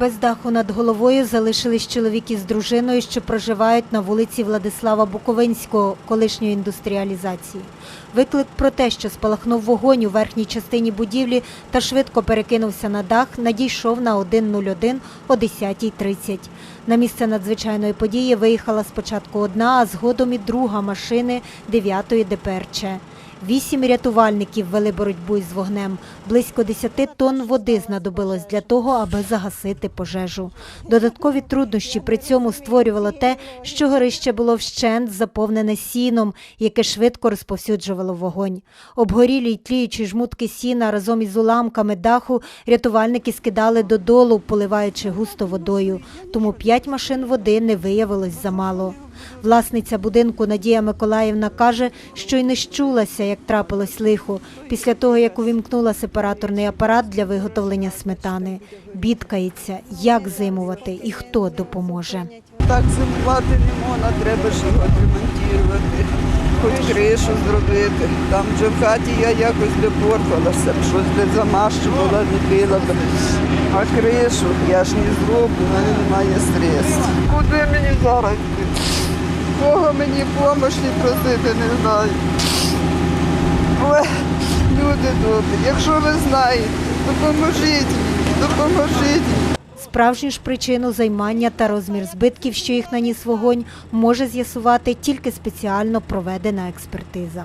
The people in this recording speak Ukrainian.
Без даху над головою залишились чоловік із дружиною, що проживають на вулиці Владислава Буковинського, колишньої індустріалізації. Виклик про те, що спалахнув вогонь у верхній частині будівлі та швидко перекинувся на дах, надійшов на 1.01 о 10.30. На місце надзвичайної події виїхала спочатку одна, а згодом і друга машини 9-ї ДПРЧ. Вісім рятувальників вели боротьбу із вогнем. Близько 10 тонн води знадобилось для того, аби загасити пожежу. Додаткові труднощі при цьому створювало те, що горище було вщент заповнене сіном, яке швидко розповсюджувало вогонь. Обгорілі й тліючі жмутки сіна разом із уламками даху рятувальники скидали додолу, поливаючи густо водою. Тому п'ять машин води не виявилось замало. Власниця будинку Надія Миколаївна каже, що й не щулася, як трапилось лихо, після того, як увімкнула сепараторний апарат для виготовлення сметани. Бідкається, як зимувати і хто допоможе. Так зимувати не можна, треба ж його відремонтувати, хоч кришу зробити. Там вже в хаті я якось допорпалася, б щось де замащувала, ліпила. А кришу я ж не зроблю, немає средств. Куди мені зараз? Кого мені допомоги просити, не знаю. Ой, люди добрі, якщо ви знаєте, допоможіть, допоможіть. Справжню ж причину займання та розмір збитків, що їх наніс вогонь, може з'ясувати тільки спеціально проведена експертиза.